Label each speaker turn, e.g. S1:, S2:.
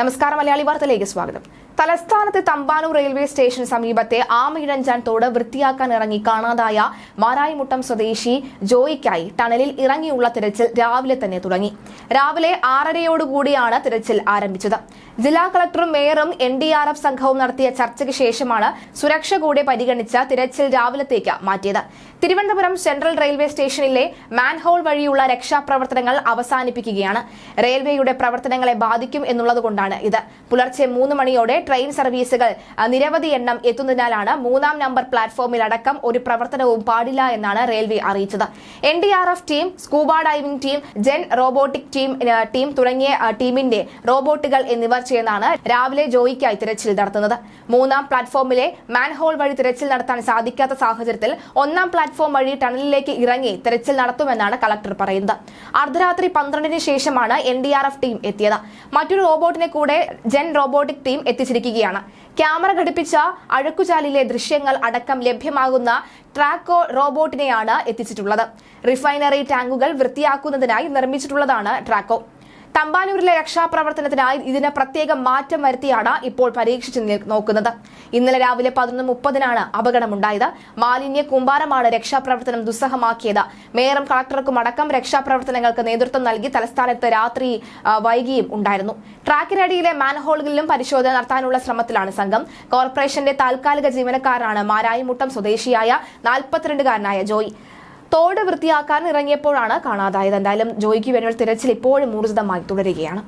S1: നമസ്കാരം മലയാളി വാർത്തയിലേക്ക് സ്വാഗതം. തലസ്ഥാനത്തെ തമ്പാനൂർ റെയിൽവേ സ്റ്റേഷൻ സമീപത്തെ ആമയിഴഞ്ചാൻ തോട് വൃത്തിയാക്കാൻ ഇറങ്ങി കാണാതായ മാരായിമുട്ടം സ്വദേശി ജോയിക്കായി ടണലിൽ ഇറങ്ങിയുള്ള തിരച്ചിൽ രാവിലെ തന്നെ തുടങ്ങി. രാവിലെ ആറരയോടുകൂടിയാണ് തിരച്ചിൽ ആരംഭിച്ചത്. ജില്ലാ കളക്ടറും മേയറും എൻ ഡി ആർ എഫ് സംഘവും നടത്തിയ ചർച്ചയ്ക്ക് ശേഷമാണ് സുരക്ഷ കൂടെ പരിഗണിച്ച തിരച്ചിൽ രാവിലത്തേക്ക് മാറ്റിയത്. തിരുവനന്തപുരം സെൻട്രൽ റെയിൽവേ സ്റ്റേഷനിലെ മാൻഹോൾ വഴിയുള്ള രക്ഷാപ്രവർത്തനങ്ങൾ അവസാനിപ്പിക്കുകയാണ്. റെയിൽവേയുടെ പ്രവർത്തനങ്ങളെ ബാധിക്കും എന്നുള്ളതുകൊണ്ടാണ് ഇത് പുലർച്ചെ മൂന്ന് മണിയോടെ ട്രെയിൻ സർവീസുകൾ നിരവധി എണ്ണം എത്തുന്നതിനാലാണ് മൂന്നാം നമ്പർ പ്ലാറ്റ്ഫോമിൽ അടക്കം ഒരു പ്രവർത്തനവും പാടില്ല എന്നാണ് റെയിൽവേ അറിയിച്ചത്. N D R F team scuba diving team gen robotic team team തുടങ്ങിയ ടീമിന്റെ റോബോട്ടുകൾ എന്നിവർ ചേർന്നാണ് രാവിലെ ജോയിക്കായി തിരച്ചിൽ നടത്തുന്നത്. മൂന്നാം പ്ലാറ്റ്ഫോമിലെ മാൻഹോൾ വഴി തിരച്ചിൽ നടത്താൻ സാധിക്കാത്ത സാഹചര്യത്തിൽ ഒന്നാം പ്ലാറ്റ്ഫോം വഴി ടണലിലേക്ക് ഇറങ്ങി തിരച്ചിൽ നടത്തുമെന്നാണ് കളക്ടർ പറയുന്നത്. അർദ്ധരാത്രി പന്ത്രണ്ടിന് ശേഷമാണ് N D R F team എത്തിയത്. മറ്റൊരു റോബോട്ടിനെ കൂടെ ജെൻ റോബോട്ടിക് ടീം എത്തിച്ചിരിക്കുകയാണ്. ക്യാമറ ഘടിപ്പിച്ച അഴുക്കുചാലിലെ ദൃശ്യങ്ങൾ അടക്കം ലഭ്യമാകുന്ന ട്രാക്കോ റോബോട്ടിനെയാണ് എത്തിച്ചിട്ടുള്ളത്. റിഫൈനറി ടാങ്കുകൾ വൃത്തിയാക്കുന്നതിനായി നിർമ്മിച്ചിട്ടുള്ളതാണ് ട്രാക്കോ. തമ്പാനൂരിലെ രക്ഷാപ്രവർത്തനത്തിനായി ഇതിന് പ്രത്യേകം മാറ്റം വരുത്തിയാണ് ഇപ്പോൾ പരീക്ഷിച്ച് നോക്കുന്നത്. ഇന്നലെ രാവിലെ പതിനൊന്ന് മുപ്പതിനാണ് അപകടമുണ്ടായത്. മാലിന്യ കുമ്പാരമാണ് രക്ഷാപ്രവർത്തനം ദുസ്സഹമാക്കിയത്. മേയറും കളക്ടർക്കും അടക്കം രക്ഷാപ്രവർത്തനങ്ങൾക്ക് നേതൃത്വം നൽകി തലസ്ഥാനത്ത് രാത്രി വൈകിയും ഉണ്ടായിരുന്നു. ട്രാക്കിനടിയിലെ മാൻഹോളുകളിലും പരിശോധന നടത്താനുള്ള ശ്രമത്തിലാണ് സംഘം. കോർപ്പറേഷന്റെ താൽക്കാലിക ജീവനക്കാരാണ് മാരായിമുട്ടം സ്വദേശിയായ നാൽപ്പത്തിരണ്ടുകാരനായ ജോയ്. തോട് വൃത്തിയാക്കാൻ ഇറങ്ങിയപ്പോഴാണ് കാണാതായത്. എന്തായാലും ജോയിക്ക് വേണ്ടിയുള്ള തിരച്ചിൽ ഇപ്പോഴും ഊർജിതമായി തുടരുകയാണ്.